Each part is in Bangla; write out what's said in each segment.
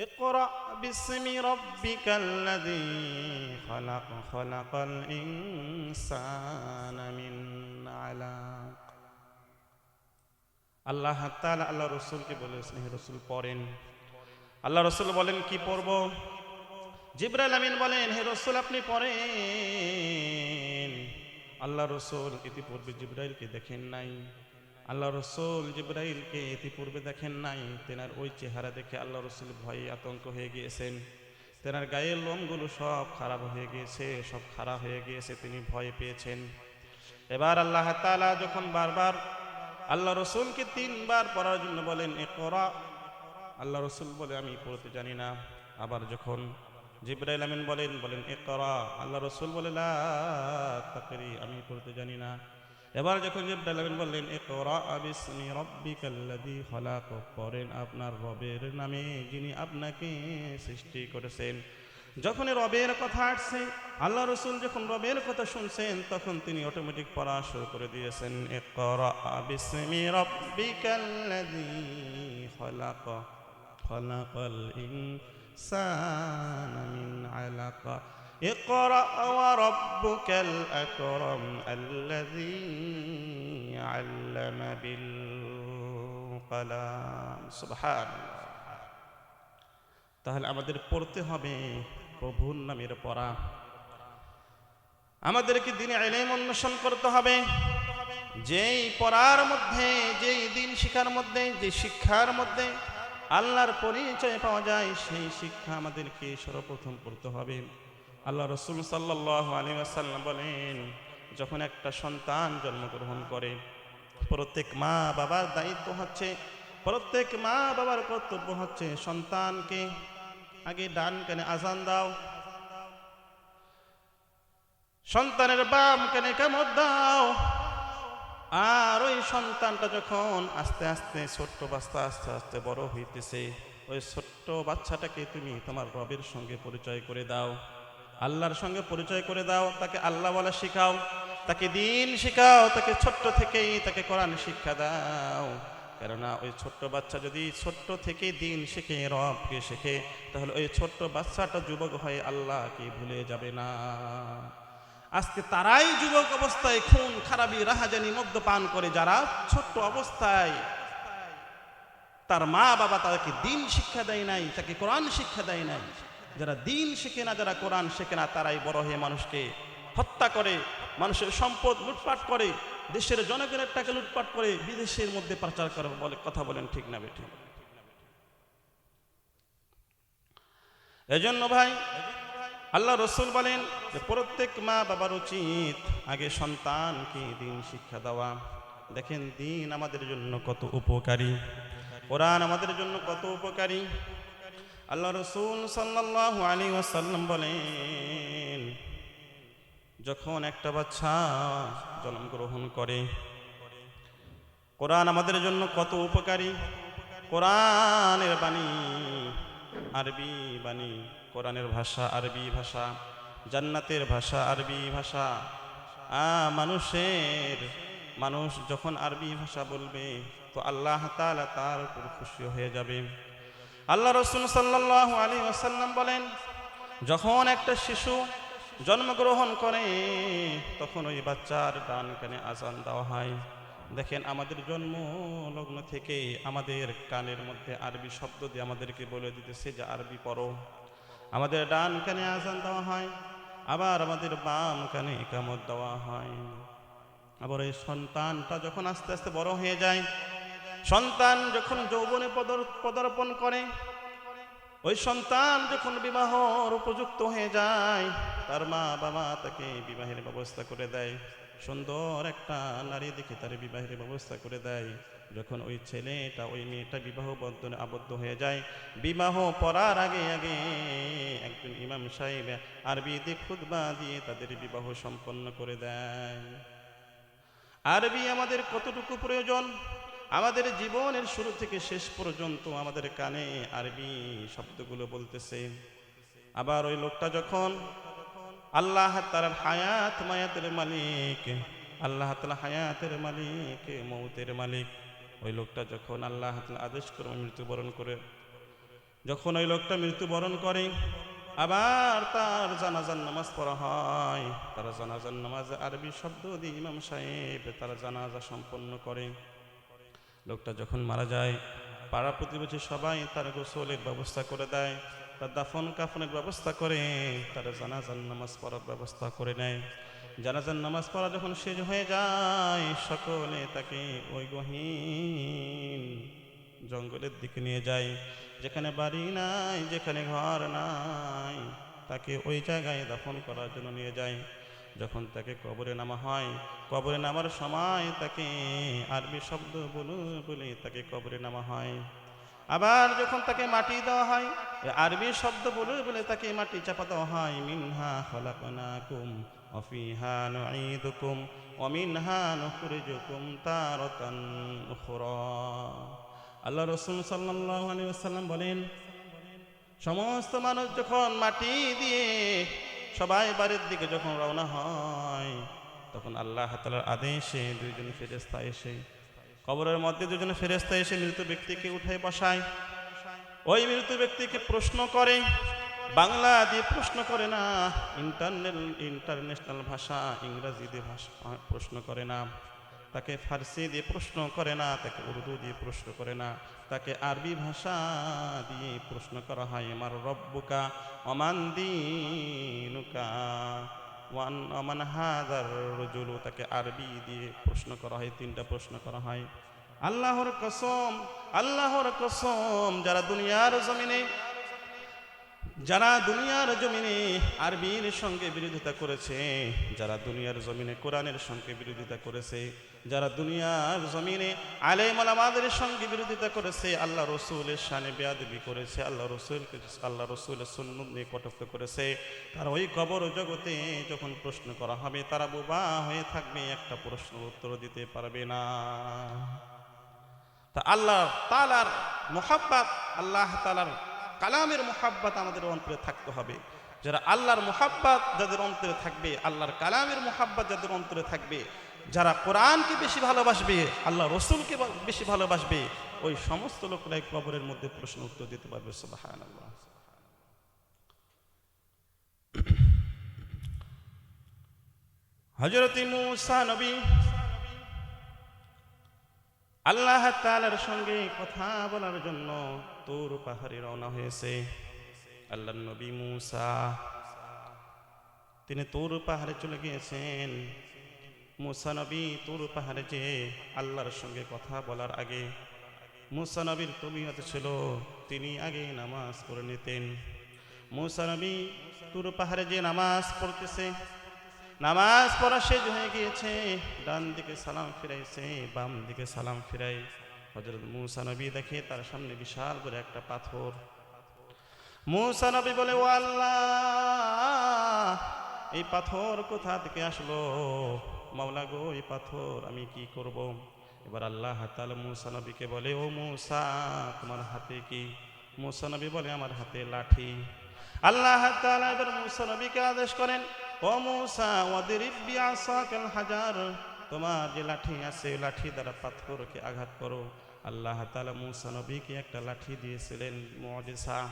اقرأ باسم ربك الذي خلق خلق الإنسان من علق আল্লাহ তাআলা আল্লাহ রসুলকে বলেছেন হে রসুল পড়েন আল্লাহ রসুল বলেন কি পড়ব জিব্রাইল আমিন বলেন হে রসুল আপনি পড়েন আল্লাহ রসুল ইতিপূর্বে জিব্রাইলকে দেখেন নাই আল্লাহ রসুল জিব্রাইলকে ইতিপূর্বে দেখেন নাই। তেনার ওই চেহারা দেখে আল্লাহ রসুল ভয়ে আতঙ্ক হয়ে গিয়েছেন। তেনার গায়ের লোমগুলো সব খারাপ হয়ে গিয়েছে, সব খারাপ হয়ে গিয়েছে, তিনি ভয় পেয়েছেন। এবার আল্লাহ তাআলা যখন বারবার আল্লাহ রসুলকে তিনবার পড়ার জন্য বলেন, এ করা আল্লাহ রসুল বলে, আমি পড়তে জানি না। আবার যখন জিব্রাইল আমিন বলেন বলেন, এ করা আল্লাহ রসুল বলে, লা আমি পড়তে জানি না। এবার যখন জিব্রাইল বললেন এ করা বিসমি রব্বিকাল্লাযী পড়েন আপনার রবের নামে যিনি আপনাকে সৃষ্টি করেছেন। যখনই রবের কথা আসছে, আল্লাহ রসুল যখন রবের কথা শুনছেন, তখন তিনি অটোমেটিক পড়া শুরু করে দিয়েছেন, ইকরা বিসমি রব্বিকাল্লাযী আলাক। اقرأ وربك الأكرم الذي علم بالقلم سبحان الله তাহলে আমাদের পড়তে হবে প্রভুর নামের পড়া আমাদেরকে দিনে এলেম অন্বেষণ করতে হবে যেই পড়ার মধ্যে যেই দিন শিক্ষার মধ্যে যে শিক্ষার মধ্যে আল্লাহর পরিচয় পাওয়া যায় সেই শিক্ষা আমাদেরকে সর্বপ্রথম পড়তে হবে আল্লাহ রসুল সাল্লাহ আলী আসাল্লাম বলেন, যখন একটা সন্তান জন্মগ্রহণ করে, প্রত্যেক মা বাবার দায়িত্ব হচ্ছে, প্রত্যেক মা বাবার কর্তব্য হচ্ছে সন্তানকে আগে ডান কানে আজান দাও। সন্তানের বাম কানে কামড় দাও। আর ওই সন্তানটা যখন আস্তে আস্তে ছোট্ট বাচ্চা আস্তে আস্তে বড় হইতেছে, ওই ছোট্ট বাচ্চাটাকে তুমি তোমার রবের সঙ্গে পরিচয় করে দাও। আল্লাহর সঙ্গে পরিচয় করে দাও, তাকে আল্লাহ বলা শেখাও, তাকে দিন শেখাও, তাকে ছোট্ট থেকেই তাকে কোরআন শিক্ষা দাও। কেননা ওই ছোট্ট বাচ্চা যদি ছোট্ট থেকে দিন শেখে, রবকে শেখে, তাহলে ওই ছোট্ট বাচ্চাটা যুবক হয়ে আল্লাহকে ভুলে যাবে না। আজকে তারাই যুবক অবস্থায় খুন, খারাপি, রাহাজানি, মদ্যপান করে যারা ছোট্ট অবস্থায় তার মা বাবা তাকে দিন শিক্ষা দেয় নাই, তাকে কোরআন শিক্ষা দেয় নাই। যারা দিন শেখে না, যারা কোরআন শেখে না, তারাই বড় হয়ে মানুষকে হত্যা করে, মানুষের সম্পদ লুটপাট করে, দেশের জনগণের টাকা লুটপাট করে, বিদেশের মধ্যে প্রচার করে বলে, কথা বলেন ঠিক না বেঠিক এজন্য ভাই, আল্লাহ রসুল বলেন যে প্রত্যেক মা বাবার উচিত আগে সন্তানকে দিন শিক্ষা দেওয়া। দেখেন দিন আমাদের জন্য কত উপকারী। কোরআন আমাদের জন্য কত উপকারী। আল্লাহ রসুল সাল্লাহ আলী ওয়াসাল্লাম বলেন, যখন একটা বাচ্চা জন্মগ্রহণ করে, কোরআন আমাদের জন্য কত উপকারী। কোরআনের বাণী, আরবি বাণী, কোরআনের ভাষা, আরবি ভাষা, জান্নাতের ভাষা, আরবি ভাষা। মানুষের, মানুষ যখন আরবি ভাষা বলবে, তো আল্লাহ তাআলা তার উপর খুশি হয়ে যাবে। আল্লাহ রসুল সাল্লাহ আলী ওয়াসাল্লাম বলেন, যখন একটা শিশু জন্মগ্রহণ করে, তখন ওই বাচ্চার ডান কানে আজান দেওয়া হয়। দেখেন, আমাদের জন্ম লগ্ন থেকে আমাদের কানের মধ্যে আরবি শব্দ দিয়ে আমাদেরকে বলে দিতেছে যে, আরবি পড়ো। আমাদের ডান কানে আজান দেওয়া হয়, আবার আমাদের বাম কানে কামত দেওয়া হয়। আবার এই সন্তানটা যখন আস্তে আস্তে বড় হয়ে যায়, সন্তান যখন যৌবনে পদর- পদার্পণ করে। ওই সন্তান যখন বিবাহর উপযুক্ত হয়ে যায়, তার মা বাবা তাকে বিবাহের ব্যবস্থা করে দেয়। সুন্দর একটা নারী দেখে তার বিবাহের ব্যবস্থা করে দেয়। যখন ওই ছেলেটা, ওই মেয়েটা বিবাহ বন্ধনে আবদ্ধ হয়ে যায়, বিবাহ পড়ার আগে আগে একজন ইমাম সাহেব আরবিতে খুতবা দিয়ে তাদের বিবাহ সম্পন্ন করে দেয়। আরবি আমাদের কতটুকু প্রয়োজন? আমাদের জীবনের শুরু থেকে শেষ পর্যন্ত আমাদের কানে আরবি শব্দগুলো বলতেছে। আবার ওই লোকটা যখন আল্লাহ তার হায়াত মায়াতের মালিক, আল্লাহ তালা হায়াতের মালিক, মৌতের মালিক, ওই লোকটা যখন আল্লাহ আদেশ করে মৃত্যুবরণ করে, যখন ওই লোকটা মৃত্যুবরণ করে, আবার তার জানাজার নামাজ পড়া হয়, তারা জানাজার নামাজ আরবি শব্দ দিয়ে ইমাম সাহেব তারা জানাজা সম্পন্ন করে। লোকটা যখন মারা যায়, পাড়া প্রতিবেশী সবাই তার গোসলের ব্যবস্থা করে দেয়, তার দাফন কাফনের ব্যবস্থা করে, তার জানাজান নামাজ পড়ার ব্যবস্থা করে নেয়। জানাজান নামাজ পড়া যখন শেষ হয়ে যায়, সকলে তাকে ওই গহীন জঙ্গলের দিকে নিয়ে যায়। যেখানে বাড়ি নাই, যেখানে ঘর নাই, তাকে ওই জায়গায় দাফন করার জন্য নিয়ে যায়। যখন তাকে কবরে নামা হয়, কবরে নামার সময় তাকে আরবি শব্দ বলু বলে তাকে কবরে নামা হয়। আবার যখন তাকে মাটি দেওয়া হয়, আরবি শব্দ বলে বলে তাকে মাটি চাপা দেওয়া হয়, মিনহা খলাকনাকুম অফিহা নুঈদুকুম অমিনহা নুখরিজুকুম তারাতান উখরা। আল্লাহ রসুল সাল্লাল্লাহু আলাইহি ওয়াসাল্লাম বলেন, সমস্ত মানুষ যখন মাটি দিয়ে সবাই বাড়ির দিকে যখন রওনা হয়, তখন আল্লাহ তালার আদেশে দুইজন ফেরেস্তা এসে, কবরের মধ্যে দুজনে ফেরেস্তা এসে মৃত ব্যক্তিকে উঠে বসায়। ওই মৃত ব্যক্তিকে প্রশ্ন করে, বাংলা দিয়ে প্রশ্ন করে না, ইন্টারনেল, ইন্টারন্যাশনাল ভাষা ইংরাজি দিয়ে ভাষা প্রশ্ন করে না। তাকে ফার্সি দিয়ে প্রশ্ন করে না, তাকে উর্দু দিয়ে প্রশ্ন করে না, তাকে আরবি ভাষা দিয়ে প্রশ্ন করা হয় আমার রব্বুকা অমান দিনুকা, ওয়ান অমান হাজার রজুলু, তাকে আরবি দিয়ে প্রশ্ন করা হয়, তিনটা প্রশ্ন করা হয়। আল্লাহর কসম আল্লাহর কসম, যারা দুনিয়ার জমিনে যারা দুনিয়ার জমিনে আরবির সঙ্গে বিরোধিতা করেছে, যারা দুনিয়ার জমিনে কোরআনের সঙ্গে বিরোধিতা করেছে, যারা দুনিয়ার জমিনে আলেম আলামাদের সঙ্গে বিরোধিতা করেছে, আল্লাহ রসুলের শানে বেয়াদবি করেছে, আল্লাহ রসুলকে, আল্লাহ রসুলের সুন্নত নিয়ে কটক্ত করেছে, তার ওই কবর জগতে যখন প্রশ্ন করা হবে, তারা বোবা হয়ে থাকবে, একটা প্রশ্ন উত্তর দিতে পারবে না। তা আল্লাহ তালার মোহাব্বাত, আল্লাহ তালার কালামের মোহাব্বাত আমাদের অন্তরে থাকতে হবে। যারা আল্লাহর মোহাব্বাত যাদের অন্তরে থাকবে, আল্লাহর কালামের মোহাব্বাত যাদের অন্তরে থাকবে, যারা কোরআনকে বেশি ভালোবাসবে, আল্লাহ রসুলকে বেশি ভালোবাসবে, ওই সমস্ত লোকরাই কবরের মধ্যে প্রশ্ন উত্তর দিতে পারবে আল্লাহ হজরত মুসা নবী আল্লাহ তালার সঙ্গে কথা বলার জন্য তোর পাহাড়ে রওনা হয়েছে। আল্লাহ নবী মুসা, তিনি তোর পাহাড়ে চলে গিয়েছেন। মুসা নবী তোর পাহাড়ে যে আল্লাহর সঙ্গে কথা বলার আগে মুসা নবীর তবিয়ত ছিল, তিনি আগে নামাজ পড়ে নিতেন। মুসা নবী তোর পাহাড়ে যে নামাজ পড়তেছে নামাজ পড়া শেষ হয়ে গিয়েছে, ডান দিকে সালাম ফিরাইছে, বাম দিকে সালাম ফিরাই। হজরত মুসা নবী দেখে তার সামনে বিশাল করে একটা পাথর। মুসা নবী বলে, ও এই পাথর কোথা থেকে আসলো? মাওলা গো, এই পাথর আমি কি করব? এবার আল্লাহ তাআলা মুসা নবীকে বলে, ও মুসা, তোমার হাতে কি? মুসা নবী বলে, আমার হাতে লাঠি। আল্লাহ তাআলা এবার মুসা নবীকে আদেশ করেন ও বিআসাকাল হাজার। তোমার যে লাঠি আছে লাঠি দ্বারা পাথরকে আঘাত করো। আল্লাহ তালা মুসা নবীকে একটা লাঠি দিয়েছিলেন মুজিজা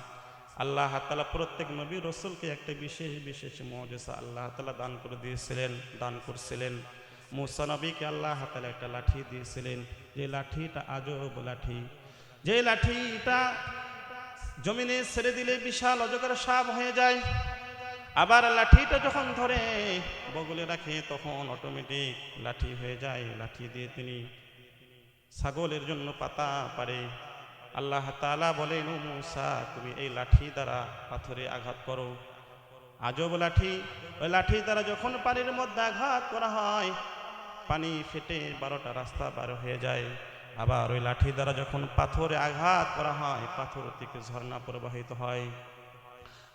আল্লাহ তাআলা প্রত্যেক নবী রসুলকে একটা বিশেষ বিশেষ মজেসা আল্লাহ তালা দান করে দিয়েছিলেন, দান করছিলেন। মুসা নবীকে আল্লাহ তাআলা একটা লাঠি দিয়েছিলেন। যে লাঠিটা আজব লাঠি। যে লাঠিটা জমিনে ছেড়ে দিলে বিশাল অজগর সাপ হয়ে যায়। আবার লাঠিটা যখন ধরে বগলে রাখে, তখন অটোমেটিক লাঠি হয়ে যায়। লাঠি দিয়ে তিনি ছাগলের জন্য পাতা পারে আল্লাহ তালা বলেন মুসা, তুমি এই লাঠি দ্বারা পাথরে আঘাত করো। আজব লাঠি। ওই লাঠি দ্বারা যখন পানির মধ্যে আঘাত করা হয়, পানি ফেটে বারোটা রাস্তা বার হয়ে যায়। আবার ওই লাঠি দ্বারা যখন পাথরে আঘাত করা হয়, পাথর থেকে ঝর্ণা প্রবাহিত হয়।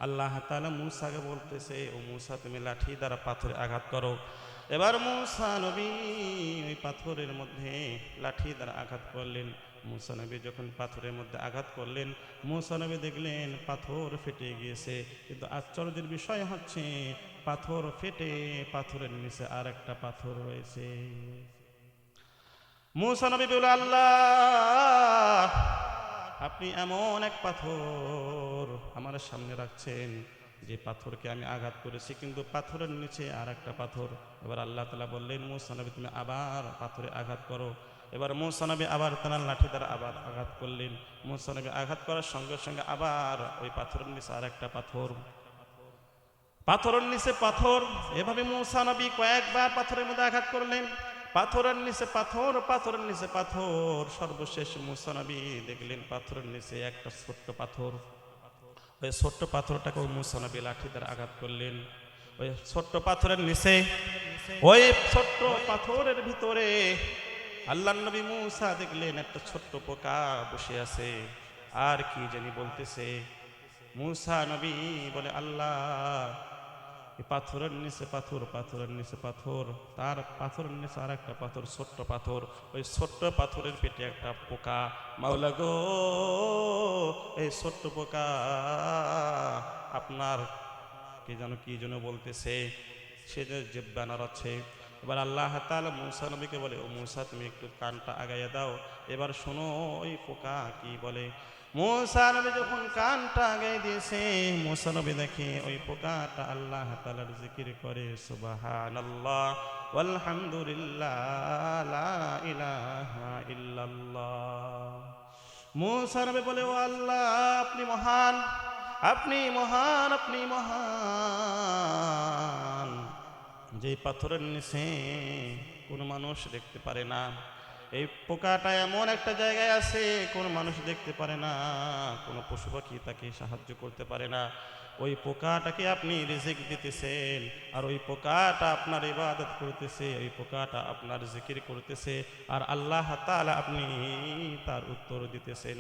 আল্লাহ তালা মুসাকে বলতেছে, ও মূসা, তুমি লাঠি দ্বারা পাথরে আঘাত করো। এবার মুসা নবী ওই পাথরের মধ্যে লাঠি দ্বারা আঘাত করলেন। মুসা নবী যখন পাথরের মধ্যে আঘাত করলেন, মুসা নবী দেখলেন পাথর ফেটে গিয়েছে। কিন্তু আশ্চর্যের বিষয় হচ্ছে, পাথর ফেটে পাথরের নিচে আর একটা পাথর রয়েছে। মুসা নবী বলে আল্লাহ আপনি এমন এক পাথর আমার সামনে রাখছেন যে পাথরকে আমি আঘাত করেছি, কিন্তু পাথরের নিচে আর একটা পাথর। এবার আল্লাহ তালা বললেন মুসানবী তুমি আবার পাথরে আঘাত করো। এবার মুসানবী আবার তার লাঠি দ্বারা আবার আঘাত করলেন। মুসানবী আঘাত করার সঙ্গে সঙ্গে আবার ওই পাথরের নিচে আর একটা পাথর। পাথরের নিচে পাথর। এভাবে মুসা নবী কয়েকবার পাথরের মধ্যে আঘাত করলেন। পাথরের নিচে পাথর, পাথরের নিচে পাথর। সর্বশেষ মুসানবী দেখলেন পাথরের নিচে একটা ছোট্ট পাথর। ওই ছোট্ট পাথরটাকে ওই মুসা লাঠি দ্বারা আঘাত করলেন। ওই ছোট্ট পাথরের নিচে, ওই ছোট্ট পাথরের ভিতরে আল্লাহ নবী মুসা দেখলেন একটা ছোট্ট পোকা বসে আছে। আর কি জানি বলতেছে। মুসা নবী বলে, আল্লাহ পাথরের নিচে পাথর, পাথরের নিচে পাথর, তার পাথরের নিচে আর একটা পাথর, ছোট্ট পাথর। ওই ছোট্ট পাথরের পেটে একটা পোকা। মাওলা গো, এই ছোট্ট পোকা আপনার কে যেন কি যেন বলতেছে, সে যে জিব্বা আছে এবার আল্লাহ তাআলা মুসা নবীকে বলে, ও মুসা, তুমি একটু কানটা আগাইয়া দাও। এবার শোনো, ওই পোকা কি বলে? মুসা নবী যখন কানটা আগাই দিয়েছে, মুসা নবী দেখে ওই পোকাটা আল্লাহ তাআলার জিকির করে ইল্লাল্লাহ। মুসা নবী বলে, ও আল্লাহ, আপনি মহান আপনি মহান আপনি মহান। যে পাথরের নিচে কোনো মানুষ দেখতে পারে না এই পোকাটা এমন একটা জায়গায় আছে, কোন মানুষ দেখতে পারে না, কোনো পশু পাখি তাকে সাহায্য করতে পারে না। ওই পোকাটাকে আপনি রিজিক দিতেছেন, আর ওই পোকাটা আপনার ইবাদত করতেছে, ওই পোকাটা আপনার জিকির করতেছে, আর আল্লাহ তালা আপনি তার উত্তর দিতেছেন।